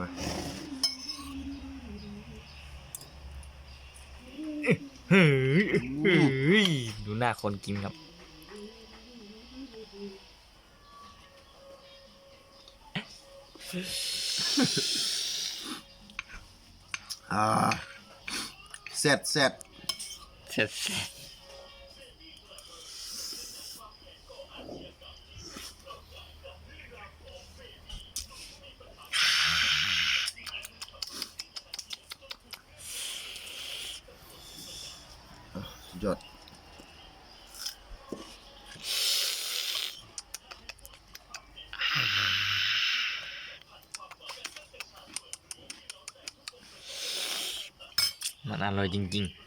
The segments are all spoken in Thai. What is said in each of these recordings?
มาเฮ้ยเฮ้ยดูหน้าคนกินครับอ่าเสร็จเสร็จเสร็จเสร็จ สุด ยอดมันอร่อยจริง ๆ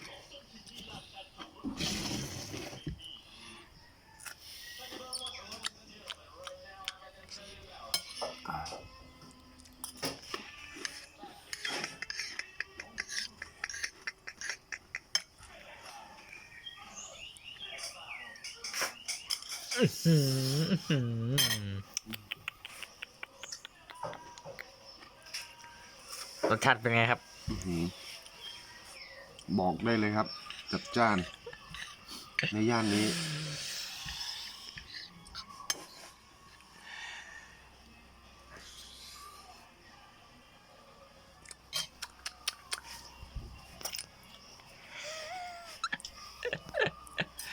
รสชาติเป็นไงครับอื้อหือบอกได้เลยครับ จัดจ้าน ในย่านนี้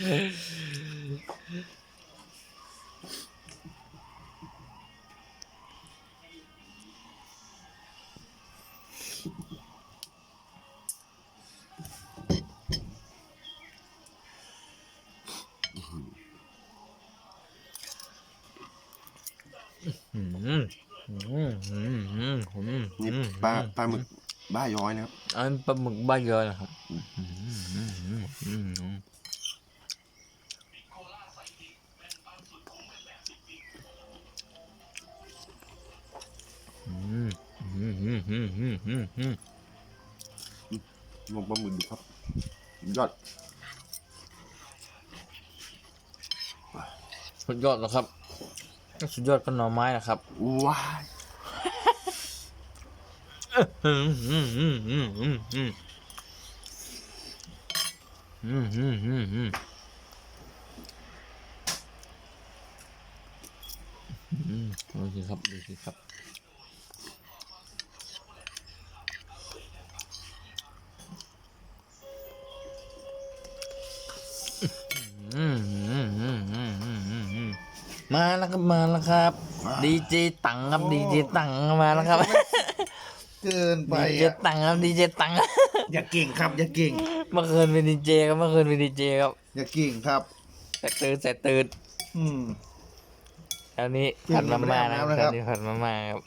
อื นี่ปลาปลาหมึกบ้าย้อยนะครับอันปลาหมึกบ้าย้อยนะครับลงปลาหมึกดูครับยอดสุดยอดแล้วครับ สุดยอดก็หน่อไม้นะครับว้ายดูสิครับดูสิครับอืมอืมอืม มมาแล้วครับมาแล้วครับดีเจตังครับดีเจตังมาแล้วครับเกินไปดีเจอะตังครับดีเจตังอย่าเก่งครับ อย่าเก่งเมื่อคืนเป็นดีเจครับเมื่อคืนเป็นดีเจครับอย่าเก่งครับแต่ตื่นแต่ตื่นอืมคราวนี้เปลี่ยผันดมาม่านะคเป็นรับน้ำนะครับคราวนี้ผัดมาม่าครับ